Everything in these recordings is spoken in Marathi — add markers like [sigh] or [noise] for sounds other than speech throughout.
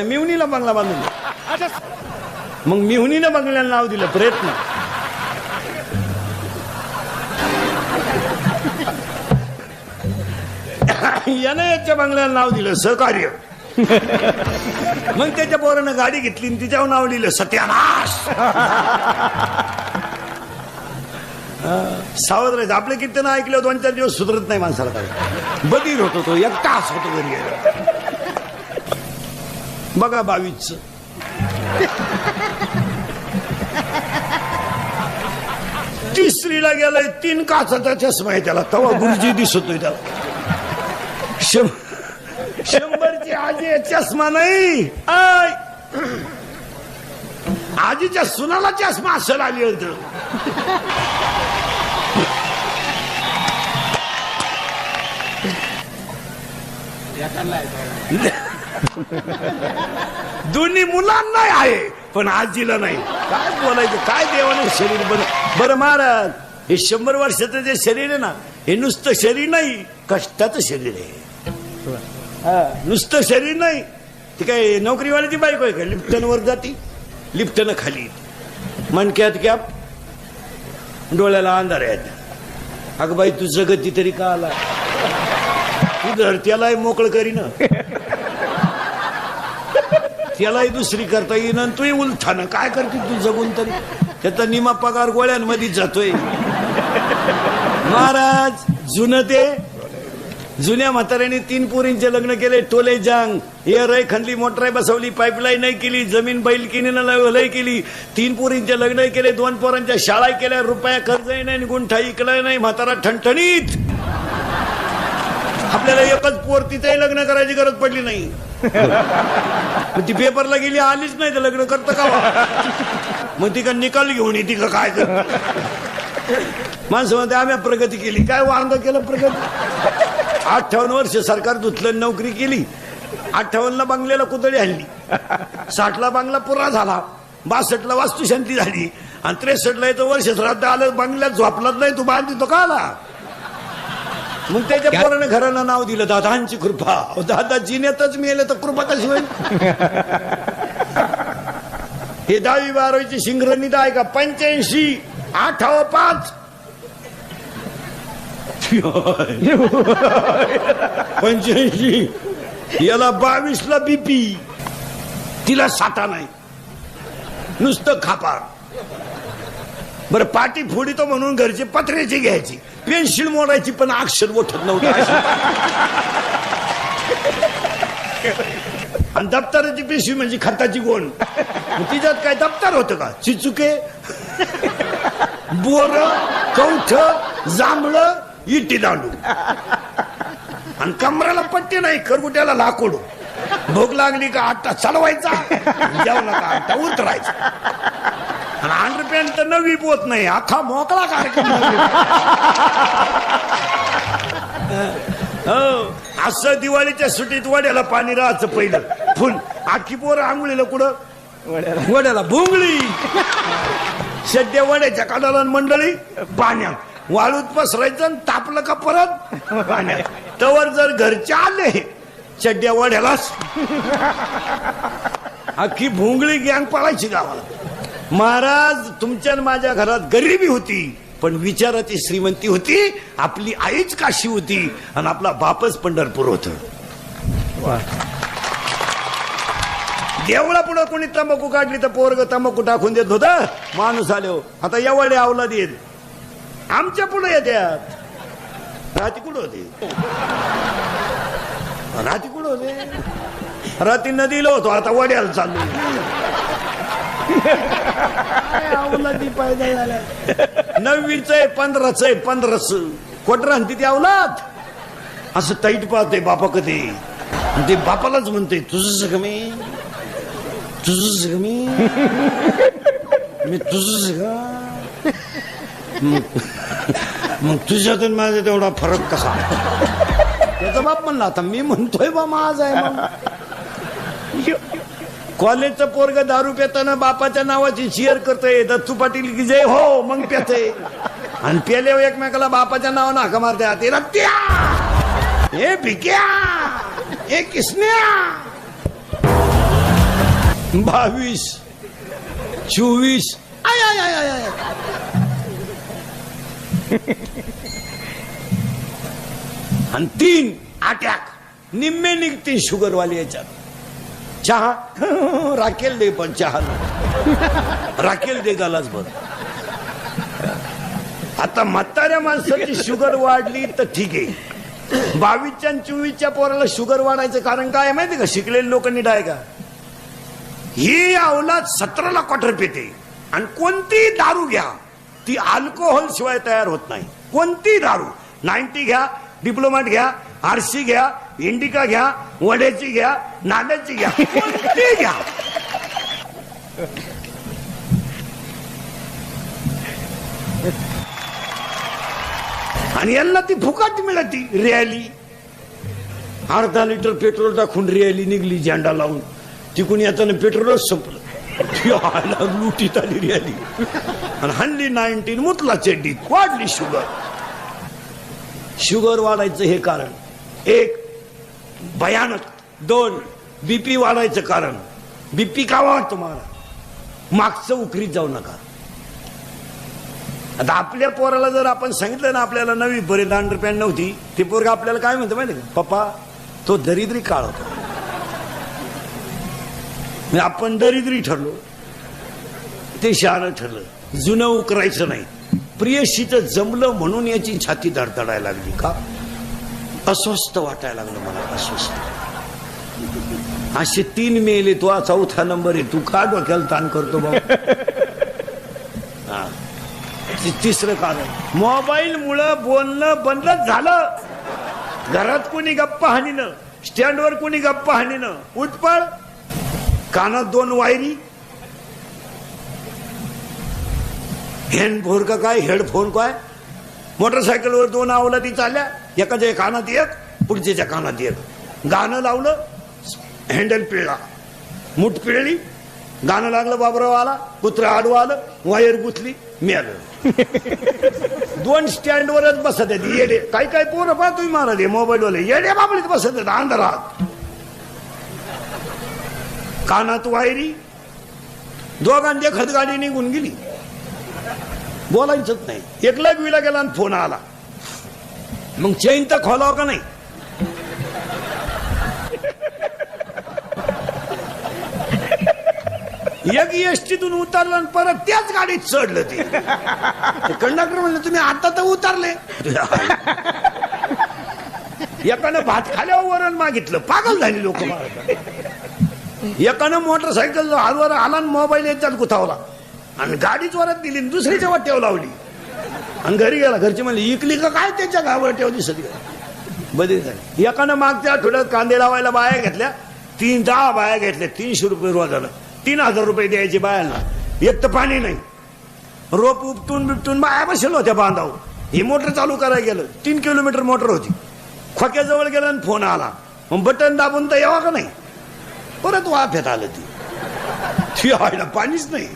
मिहुनीला बंगला बांधून मग मिहुनीनं बंगल्याला नाव दिलं प्रयत्न. यानं याच्या बंगल्याला नाव दिलं सहकार्य. मग त्याच्या पोरानं गाडी घेतली आणि तिच्यावर नाव लिहिलं सत्यानाश. सावध राहायचं आपले कीर्तन ऐकलं दोन चार दिवस सुधरत नाही माणसाला काय बधीर होतो तो एकटाच होतो घरी बघा बावीस. तिसरीला गेलाय तीन काचाचा चष्मा आहे त्याला. तवा गुरुजी दिसतोय त्याला. शंभरची आजी चष्मा नाही. आय आजीच्या सुनाला चष्मा असं आली होत [laughs] दोन्ही मुलांना आहे पण आजीला नाही. काय बोलायचं? काय देवाने शरीर बर बरं महाराज हे शंभर वर्षाचं जे शरीर आहे ना हे नुसतं शरीर नाही कष्टाचं शरीर आहे. नुसतं शरीर नाही. ती काय नोकरीवाल्याची बायको आहे का? लिफ्टन वर जाती लिफ्टनं खाली म्हणक्यात कॅप डोळ्याला अंधार आहेत अगं बाई तू जगती तरी का आला? तू धरत्यालाही मोकळ करीन. त्यालाही दुसरी करता येईन आणि तूही उलथानं. काय करते तू जगून तरी? त्याचा निमा पगार गोळ्यांमध्ये जातोय. महाराज जुनं ते जुन्या म्हाताऱ्याने तीन पोरींचे लग्न केले टोले जांग. एअर खंडली मोटर बसवली पाईपलाईन नाही केली जमीन बैलकीने लय केली. तीन पोरींचे लग्न केले दोन पोरांच्या शाळा केल्या रुपया कर्जही नाही गुंठा इकलाय नाही म्हातारा ठणठणीत. आपल्याला एकच पोर तिथेही लग्न करायची गरज पडली नाही. मग ती पेपरला गेली आलीच नाही तर लग्न करतं का? मग ती का निकाल घेऊन येते का काय? कर माणसं म्हणते आम्ही प्रगती केली. काय वांग केलं प्रगती? अठ्ठावन्न वर्ष सरकार धुतलं नोकरी केली. अठ्ठावन्नला बंगल्याला कुदळी हल्ली साठला बांगला पुरा झाला. बासष्टला वास्तुशांती झाली. आणि त्रेसष्टला येतं वर्ष श्राद्ध आलं बंगल्यात झोपलाच नाही तू बांधतो का आला? मग त्याच्या पोराने घराला नाव दिलं दादांची कृपा. दादा जिन्यातच मिळेल तर कृपा कशी होईल? [laughs] हे दहावी बारावीची शिंगरणीत आहे का पंच्याऐंशी आठावं पाच. [laughs] पंच्याऐंशी. याला बावीसला बीपी. तिला साठा नाही. नुसतं खापा. बरं पाठी फोडितो म्हणून घरचे पत्र्याची घ्यायची. पेन्सिल मोडायची पण अक्षर मोठत नव्हतं आणि दप्तराची पेन्सिल म्हणजे खताची गोण. तिच्यात काय दप्तर होतं का? चिचुके बोर कौठ जांभळ इटी दांडू. आणि कमराला पट्टी नाही खरगुट्याला लाकूड. भूक लागली का आट्टा चढवायचा? जेवला का आट्टा उतरायचा. आणि अंडरपॅन्ट तर नवी पोत नाही अख्खा मोकळा कार्यक्रम हो असं दिवाळीच्या सुटीत वड्याला पाणी राहायचं पहिलं. फुल आखी पोरं आंघोळीला कुठं? वड्याला. भोंगळी. सध्या वड्याच्या काढाला मंडळी पाण्यात. वाळूत पसरायचं आणि तापलं का परत? पाण्यात. तवर जर घरचे आले चड्ड्या वड्यालाच. अख्खी भोंगळी गँग पळायची गावाला. महाराज तुमच्या माझ्या घरात गरिबी होती पण विचाराची श्रीमंती होती आपली आईच काशी होती आणि आपला बापच पंढरपूर होत. देवळा पुढं कोणी तंबाखू काढली तर पोरग तंबाखू टाकून देत होता माणूस आलो. आता एवढे आवला देत आमच्या पुढे येत्यात. राती कुठं होते? राती कुठं होते? राती नदीला होतो. आता वड्याला चाललो नववीच आहे पंधराच आहे पंधराच. कोटर आणते ती अवलाद असं ताईट पाहते बापा कधी. आणि ते बापालाच म्हणते तुझं सगळं मी? तुझं सगळं मी? मी तुझं सगळं मग- तुझ्यात माझ्या तेवढा फरक कसा? त्याचा बाप म्हणला आता मी म्हणतोय बा माझ आहे मग. कॉलेजचं पोरग दारू पेताना बापाच्या नावाची शेअर करतोय. दत्तू पाटील की जय हो मग पेते. आणि पेले एकमेकाला बापाच्या नावानं हाका मारते. ते रत्या! हे भिक्या! हे किसन्या! बावीस चोवीस आय आय आय आय आणि तीन अटॅक निम्मे निघते शुगरवाली याच्यात. चहा? [laughs] राखेल दे पण चहा. [laughs] राखेल दे गालाच बर आता म्हाताऱ्या माणसाची शुगर वाढली तर ठीक आहे. बावीसच्या चोवीसच्या पोराला शुगर वाढायचं कारण काय माहिती का? शिकलेले लोक नीट आहे का? ही अवलाद सतराला क्वार्टर पेते. आणि कोणती दारू घ्या ती अल्कोहोल शिवाय तयार होत नाही. कोणती दारू. नाईन्टी घ्या डिप्लोमॅट घ्या आरसी घ्या इंडिका घ्या वड्याची घ्या नाल्याची घ्या कोणती घ्या? आणि यांना ती फुकाट मिळाली रॅली अर्धा लिटर पेट्रोल टाकून रॅली निघली झेंडा लावून. तिकून येताना पेट्रोलच संपलं. लुटीत आली रॅली आणि हल्ली नाईन्टीन मुतला चेड्डी वाढली शुगर शुगर वाढायचं हे कारण. एक भयानक दोन बीपी वाढायचं कारण. बीपी का वाढतो मला मागचं उकरीत जाऊ नका. आता आपल्या पोराला जर आपण सांगितलं ना आपल्याला नवी बरे दांड नव्हती ते पोरग आपल्याला काय म्हणतं माहिती का? पप्पा तो दरिद्री काळ होता. म्हणजे आपण दरिद्री ठरलो. ते शहाणं ठरलं. जुनं उकरायचं नाही. प्रियशीचं जमलं म्हणून याची छाती धडधडायला लागली का? अस्वस्थ वाटायला लागलं मला अस्वस्थ. असे तीन मेले तो हा चौथा नंबर आहे. तू का डोक्याला ताण करतो हा. तिसरं कारण. मोबाईल मुळे बोलणं बंदच झालं. घरात कोणी गप्पा हाणीनं स्टँडवर कोणी गप्पा हाणीनं. उठपळ कानात दोन वायरी. हँडफोन का काय? हेडफोन काय? मोटरसायकलवर दोन अवलादी चालल्या एकाच्या कानात एक पुढच्याच्या कानात एक गाणं लावलं हँडल पिळला. मूठ पिळली गाणं लागलं बाबराव आला कुत्र आडू आलं वायर गुथली मी आलो. [laughs] दोन स्टँडवरच बसत आहेत. येडे. काय काय पोरं पहा तुम्ही महाराज मोबाईल वाले येडे बाबळीत बसत आहेत अंधारात. कानात वायरी. दोघांची खत गाडी निघून गेली. बोलायचंच नाही. एकला विला गेला आणि फोन आला. मग चैन तर खोलाव का नाही? एक एसटीतून उतरलं आणि परत त्याच गाडीत चढलं ते. कंडक्टर म्हणलं तुम्ही आता तर उतरले. एकानं भात खाल्यावर वरण मागितलं. पागल झाली लोक. एकानं मोटरसायकल हलवर आला आणि मोबाईल याच्यात गुथावला आणि गाडीच वरत दिली आणि दुसरीच्या वाट्यावर लावली. आणि घरी गेला घरची म्हणले इकली का काय त्याच्या गावावर ठेवली सगळी बदली झाली. एकानं मागच्या आठवड्यात कांदे लावायला बाया घेतल्या तीन दहा बाया घेतल्या तीनशे रुपये रोजानं. तीन हजार रुपये द्यायचे बायांना. एक तर पाणी नाही. रोप उपटून बिपटून बाया बसेल होत्या बांधावर. ही मोटर चालू करायला गेलं. तीन किलोमीटर मोटर होती. खोक्याजवळ गेलं आणि फोन आला. मग बटन दाबून तर यावा का नाही? परत वाफ्यात आलं ती. ती आयला पाणीच नाही.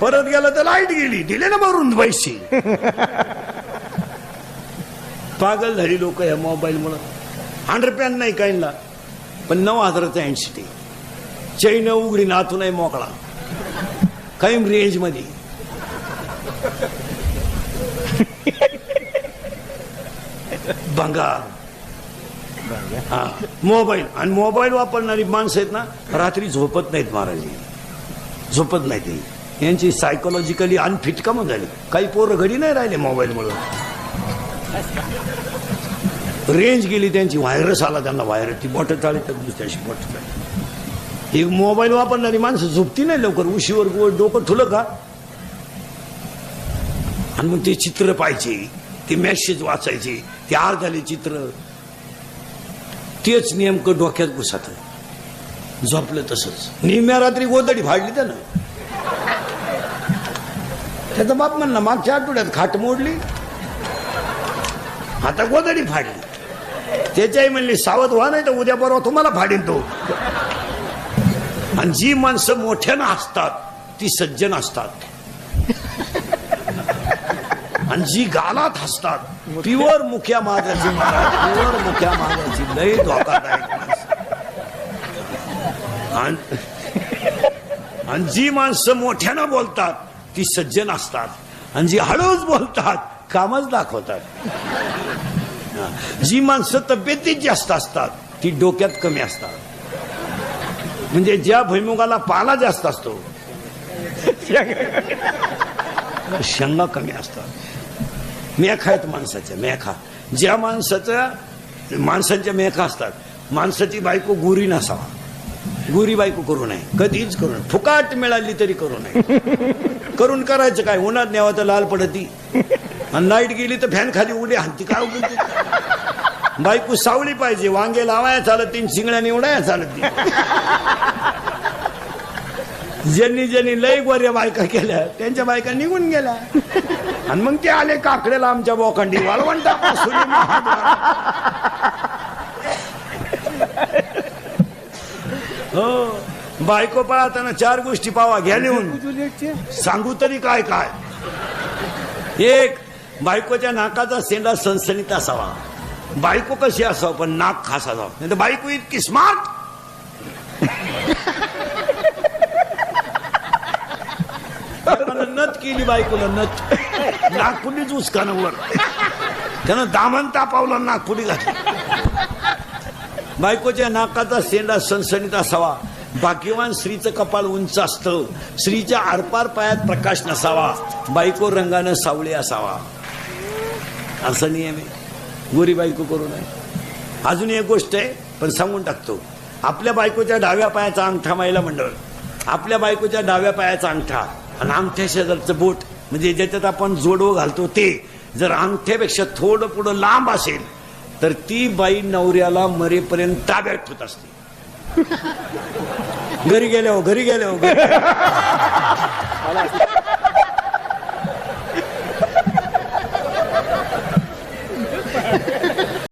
परत गेलं तर लाइट गेली दिले ना मारून पैसे. पागल झाली लोक या मोबाईल मुळे. हंड्रेड पॅन नाही काहींना पण नऊ हजाराचा हँडसिटी चैन उघडी नातू नाही मोकळा. कायम रेंजमध्ये. बंगाल. हा. मोबाईल. आणि मोबाईल वापरणारी माणसं आहेत ना रात्री झोपत नाहीत महाराज झोपत नाही ते यांची सायकोलॉजिकली अनफिट का म्हणून झाली. काही पोरं घरी नाही राहिले मोबाईलमुळे रेंज गेली त्यांची. व्हायरस आला त्यांना व्हायरस ती बॉटल चाळी तर दुसऱ्याशी बॉटल चाळी ही मोबाईल वापरणारी माणसं झोपती नाही लवकर. उशीवर गोड डोकं ठुलं का? आणि मग ते चित्र पाहायचे. ते मॅसेज वाचायचे. ते अर्धाले चित्र. तेच नेमकं डोक्यात घुसात झोपलं तसंच. निम्या रात्री गोदडी फाडली त्यानं. त्याचा बाप म्हणला मागच्या आठवड्यात खाट मोडली. आता गोदडी फाडली. त्याच्याही म्हणली सावध व्हा नाही तर उद्या परवा तुम्हाला फाडीन तो. आणि जी माणसं मोठ्यानं असतात ती सज्जन असतात. आणि जी गालात हसतात प्युअर मुख्या महाराज प्युअर मुख्या माझाची लय धोकादायक आणि जी माणसं मोठ्यानं बोलतात ती सज्जन असतात. आणि जी हळूच बोलतात कामच दाखवतात. जी माणसं तब्येतीत जास्त असतात ती डोक्यात कमी असतात. म्हणजे ज्या भुईमुगाला पाला जास्त असतो [laughs] शेंगा कमी असतात. मेखा आहेत माणसाच्या मेखा. ज्या माणसाच्या माणसांच्या मेखा असतात माणसाची बायको गुरी नसावा. गुरी बायको करू नये. कधीच करू नये. फुकाट मिळाली तरी करू नये. करून करायचं काय? उन्हात न्यावा तर लाल पडती. आणि लाइट गेली तर फॅन खाली उडी हाती काय उपयोग बायको सावली पाहिजे. वांगे लावाया चालत तीन शिंगड्या निवडाया चालत नाही ज्यांनी ज्यांनी लय गोऱ्या बायका केल्या त्यांच्या बायका निघून गेल्या. आणि मग ते आले काकडेला आमच्या बोखंडी वाळवंटा हो बायको पाहताना चार गोष्टी पावा घ्या लिहून सांगू तरी काय काय? एक बायकोच्या नाकाचा सेंडा सनसनीत असावा. बायको कशी असावं पण नाक खास असावं. नाही तर बायको इतकी स्मार्ट त्यानं नथ केली बायकोला नथ. नागपुडीच उचकानं वर त्यानं दामन तापावला नागपुडी घातली. बायकोच्या नाकाचा सेंडा सणसणीत असावा. भाग्यवान स्त्रीचं कपाल उंच असतं. स्त्रीच्या आरपार पायात प्रकाश नसावा. बायको रंगानं सावळी असावा. असं नियम आहे. गोरी बायको करू नये. अजून एक गोष्ट आहे पण सांगून टाकतो. आपल्या बायकोच्या डाव्या पायाचा अंगठा महिला मंडळ. आपल्या बायकोच्या डाव्या पायाचा अंगठा. आणि अंगठ्या शेजारचं बोट म्हणजे ज्याच्यात आपण जोडवं घालतो ते जर अंगठ्यापेक्षा थोडं पुढं लांब असेल तर ती बाई नवऱ्याला मरेपर्यंत ताब्यात ठेवत असते [laughs] घरी गेल्या हो घरी गेल्या हो.